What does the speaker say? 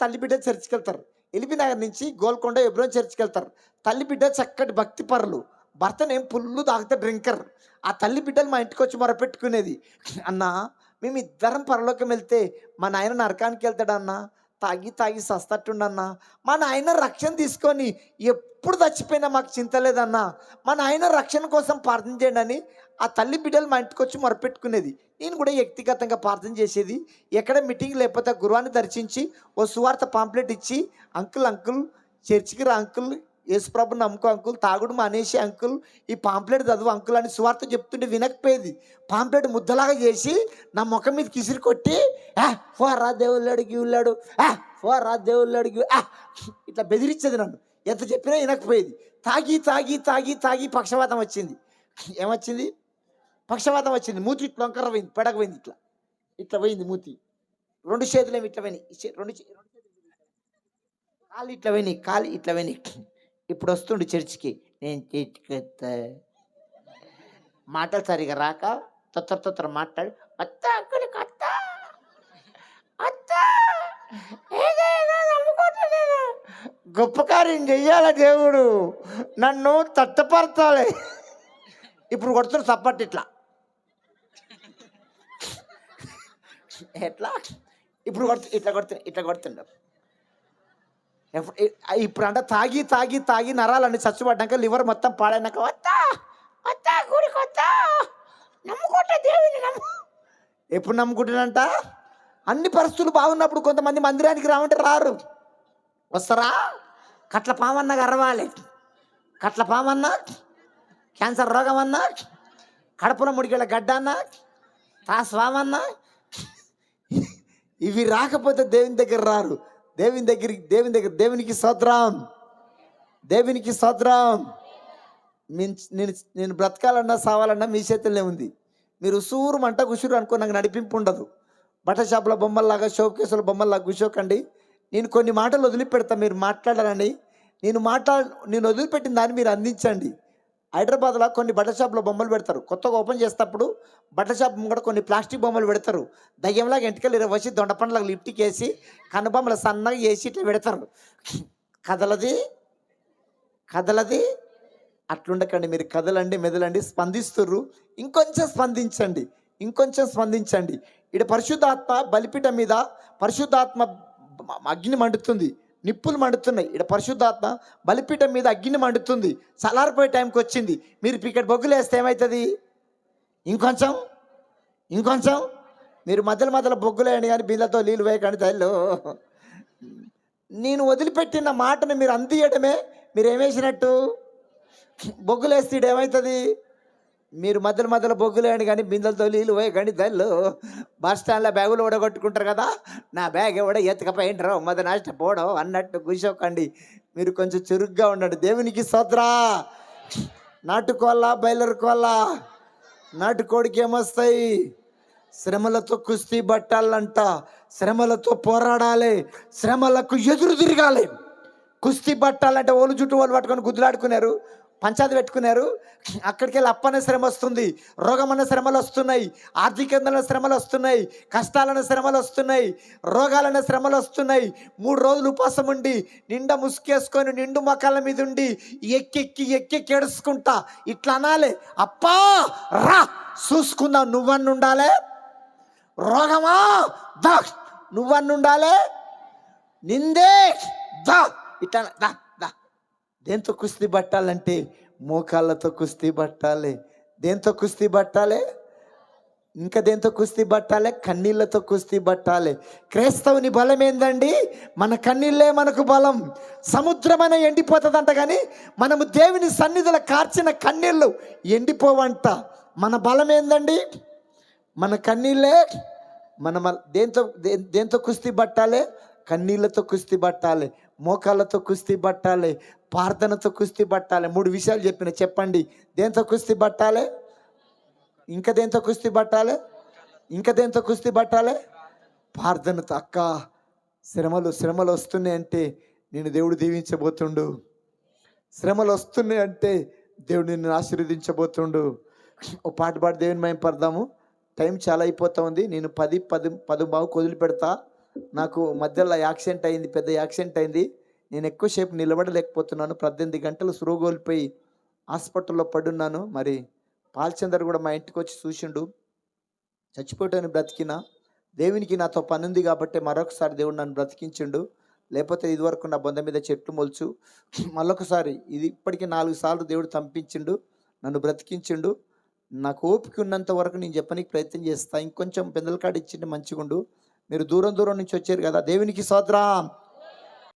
తల్లి బిడ్డ చర్చికి వెళ్తారు ఎలిబినగర్ నుంచి గోల్కొండ ఎబ్రోన్ చర్చికి వెళ్తారు తల్లి బిడ్డ చక్కటి భక్తి పరులు. భర్తనేం పుల్లు తాగితే డ్రింకర్. ఆ తల్లి బిడ్డలు మా ఇంటికి వచ్చి మొరపెట్టుకునేది. అన్నా మేము ఇద్దరం పరలోకం వెళ్తే మా నాయన నరకానికి వెళ్తాడన్నా తాగి తాగి సస్తట్టుండన్నా మా నాయన రక్షణ తీసుకొని ఎప్పుడు చచ్చిపోయినా మాకు చింత లేదన్నా? మా నాయన రక్షణ కోసం ప్రార్థన చేయండి అని ఆ తల్లి బిడ్డలు మా ఇంటికి వచ్చి మొరపెట్టుకునేది. నేను కూడా వ్యక్తిగతంగా ప్రార్థన చేసేది. ఎక్కడ మీటింగ్ లేకపోతే గురువాన్ని దర్శించి ఓ సువార్త పాంప్లెట్ ఇచ్చి అంకుల్ అంకుల్ చర్చికి రా అంకుల్. యేసుప్రభు నమ్ముకో అంకుల్. తాగుడు మానేసి అంకుల్. ఈ పాంప్లెట్ చదువు అంకుల్ అని సువార్త చెప్తుంటే వినకపోయేది. పాంప్లెట్ ముద్దలాగా చేసి నా ముఖం మీద కిసిరి కొట్టి "ఆ, ఫో రా దేవుళ్ళాడు ఉల్లాడు ఆ, ఫో రా దేవుళ్ళాడు ఆ" ఇట్లా బెదిరించేది నన్ను. ఎంత చెప్పినా వినకపోయేది. తాగి తాగి తాగి తాగి పక్షవాతం వచ్చింది. ఏమొచ్చింది? పక్షవాతం వచ్చింది. మూతి ఇట్లా వంకర పోయింది పెడకపోయింది ఇట్లా. ఇట్లా పోయింది మూతి. రెండు చేతులు ఏమి ఇట్లా పోయినాయి. రెండు కాలు రెండు చేతులు ఇట్లా పోయినాయి. కాలు ఇట్లా పోయినాయి ఇప్పుడు వస్తుండు చర్చికి. నేను చర్చికి మాటలు సరిగా రాక తొత్తర తొత్తర మాట్లాడి. అత్త అక్కడికి అత్త. అత్త. గొప్ప కార్యం చెయ్యాల దేవుడు? నన్ను తట్టపరచాలి. ఇప్పుడు కొడుతున్నారు సప్పట్టు ఇట్లా. ఎట్లా ఇప్పుడు కొడుతు ఇట్లా కొడుతున్నా ఇట్లా కొడుతుండ. ఇప్పుడు అంట తాగి తాగి తాగి నరాలన్నీ చచ్చిపడ్డాక లివర్ మొత్తం పాడైనాక వత్తా వత్తా గుడికి వత్తా. నమ్ముకుంటా దేవుని నమ్ము. ఎప్పుడు నమ్ముకుంటానంట అన్ని పరిస్థితులు బాగున్నప్పుడు కొంతమంది మందిరానికి రావంటే రారు. వస్తారా? కట్ల పామన్నా అరవాలి. కట్ల పామన్నా క్యాన్సర్ రోగం అన్నా కడుపున ముడికెళ్ళ గడ్డ అన్నా తా స్వామన్నా ఇవి రాకపోతే దేవుని దగ్గర రారు. దేవుని దగ్గరికి దేవుని దగ్గర దేవునికి సోద్రాం దేవునికి సోద్రాం నేను నేను నేను బ్రతకాలన్నా సావాలన్నా మీ చేతుల్లో ఉంది. మీరు ఉసూరు మంట గుసూరు అనుకో నాకు నడిపింపు ఉండదు. బట్ట షాపుల బొమ్మల్లాగా షోప్ కేసుల బొమ్మల్లాగా కూర్చోకండి. నేను కొన్ని మాటలు వదిలిపెడతా మీరు మాట్లాడాలని. నేను మాట్లా నేను వదిలిపెట్టిన దాన్ని మీరు అందించండి. హైదరాబాద్లో కొన్ని బట్టల షాప్లో బొమ్మలు పెడతారు. కొత్తగా ఓపెన్ చేసేటప్పుడు బట్టల షాప్ ముంగడ కొన్ని ప్లాస్టిక్ బొమ్మలు పెడతారు. దయ్యంలాగా ఎంటికలు ఇరవై వచ్చి దొండపండ్లాగా లిఫ్ట్కి వేసి కనుబొమ్మలు సన్నగా వేసి ఇట్లా పెడతారు. కదలది కదలది అట్లుండకండి మీరు కదలండి మెదలండి స్పందిస్తుర్రు. ఇంకొంచెం స్పందించండి ఇంకొంచెం స్పందించండి. ఇక్కడ పరిశుద్ధాత్మ బలిపీఠం మీద పరిశుద్ధాత్మ అగ్ని మండుతుంది. నిప్పులు మండుతున్నాయి. ఇక్కడ పరిశుద్ధాత్మ బలిపీఠం మీద అగ్గిని మండుతుంది. చల్లారిపోయే టైంకి వచ్చింది. మీరు ఇక్కడ బొగ్గులు వేస్తే ఏమవుతుంది ఇంకొంచెం ఇంకొంచెం. మీరు మధ్యలో మధ్యలో బొగ్గులు వేయండి కానీ బిళ్ళతో నీళ్ళు వేయకండి తల్లి. నేను వదిలిపెట్టిన మాటను మీరు అందియడమే మీరు ఏమేసినట్టు? బొగ్గులు వేస్తే ఈడ ఏమవుతుంది మీరు మధ్యలో మధ్యలో బొగ్గులు కానీ బిందెలతో నీళ్ళు పోయకండి తల్లు బస్ స్టాండ్లో బ్యాగులు ఓడగొట్టుకుంటారు కదా నా బ్యాగ్ ఎవడ ఎత్తుకపోయిండ్రో మధ్య నాష్ట పోవడం అన్నట్టు కూర్చోకండి. మీరు కొంచెం చురుగ్గా ఉండండి. దేవునికి సోద్రా నాటుకోవాలా బయలురుకోవాలా నాటుకోడికి ఏమొస్తాయి? శ్రమలతో కుస్తీ పట్టాలంట. శ్రమలతో పోరాడాలి. శ్రమలకు ఎదురు తిరగాలి. కుస్తీ పట్టాలంటే ఓలు జుట్టు వాళ్ళు పట్టుకొని గుద్దులాడుకున్నారు పంచాది పెట్టుకున్నారు. అక్కడికి వెళ్ళి అప్పనే శ్రమ వస్తుంది రోగమన్న శ్రమలు వస్తున్నాయి ఆర్థికంగా శ్రమలు వస్తున్నాయి కష్టాలన్న శ్రమలు వస్తున్నాయి రోగాలన్న శ్రమలు వస్తున్నాయి. మూడు రోజులు ఉపవాసం ఉండి నిండా ముసుకేసుకొని నిండు మొక్కల మీద ఉండి ఎక్కెక్కి ఎక్కెక్కి ఏడుచుకుంటా. ఇట్లా అనాలి. అప్పా రా చూసుకుందాం. నువ్వన్ను ఉండాలే? రోగమా? దా. నువ్వన్ను ఉండాలే? నిందే. దా. ఇట్లా దా. దేంతో కుస్తీ పట్టాలంటే? మోకాళ్ళతో కుస్తీ పట్టాలి. దేంతో కుస్తీ పట్టాలి? ఇంకా దేంతో కుస్తీ పట్టాలి? కన్నీళ్ళతో కుస్తీ పట్టాలి. క్రైస్తవుని బలం ఏందండి? మన కన్నీళ్ళే మనకు బలం. సముద్రమైన ఎండిపోతుందంట కానీ మనము దేవుని సన్నిధిలో కార్చిన కన్నీళ్ళు ఎండిపోవంట. మన బలం ఏందండి? మన కన్నీళ్ళే మన మ- దేంతో దేంతో కుస్తీ పట్టాలి? కన్నీళ్ళతో కుస్తీ పట్టాలి మోకాళ్ళతో కుస్తీ పట్టాలి ప్రార్థనతో కుస్తీ పట్టాలి. మూడు విషయాలు చెప్పిన చెప్పండి. దేంతో కుస్తీ పట్టాలి? ఇంకా దేంతో కుస్తీ పట్టాలి? ఇంకా దేంతో కుస్తీ పట్టాలి? ప్రార్థనతో. అక్క శ్రమలు శ్రమలు వస్తున్నాయి అంటే నేను దేవుడు దీవించబోతుండు. శ్రమలు వస్తున్నాయి అంటే దేవుడు నిన్ను ఆశీర్వదించబోతుండు. ఓ పాట పాడి దేవుని మేము పడదాము. టైం చాలా అయిపోతా ఉంది. నేను పది పది పది బావు వదిలి పెడతా నాకు మధ్యలో యాక్సిడెంట్ అయింది పెద్ద యాక్సిడెంట్ అయింది. నేను ఎక్కువసేపు నిలబడలేకపోతున్నాను. పద్దెనిమిది గంటలు స్పృహ హాస్పిటల్లో పడున్నాను. మరి పాల్చందర్ కూడా మా ఇంటికి వచ్చి చూసిండు. చచ్చిపోయాను బ్రతికిన దేవునికి నాతో పనుంది కాబట్టి మరొకసారి దేవుడు నన్ను బ్రతికించిండు. లేకపోతే ఇదివరకు నా బొంద మీద చెట్లు మొలుచు మళ్ళొకసారి ఇది ఇప్పటికి నాలుగు సార్లు దేవుడు తంపించిండు నన్ను బ్రతికించిండు. నాకు ఓపిక ఉన్నంత వరకు నేను చెప్పడానికి ప్రయత్నం చేస్తా. ఇంకొంచెం పెందల కాడ ఇచ్చింటే మంచిగుండు. మీరు దూరం దూరం నుంచి వచ్చారు కదా దేవునికి సోత్రం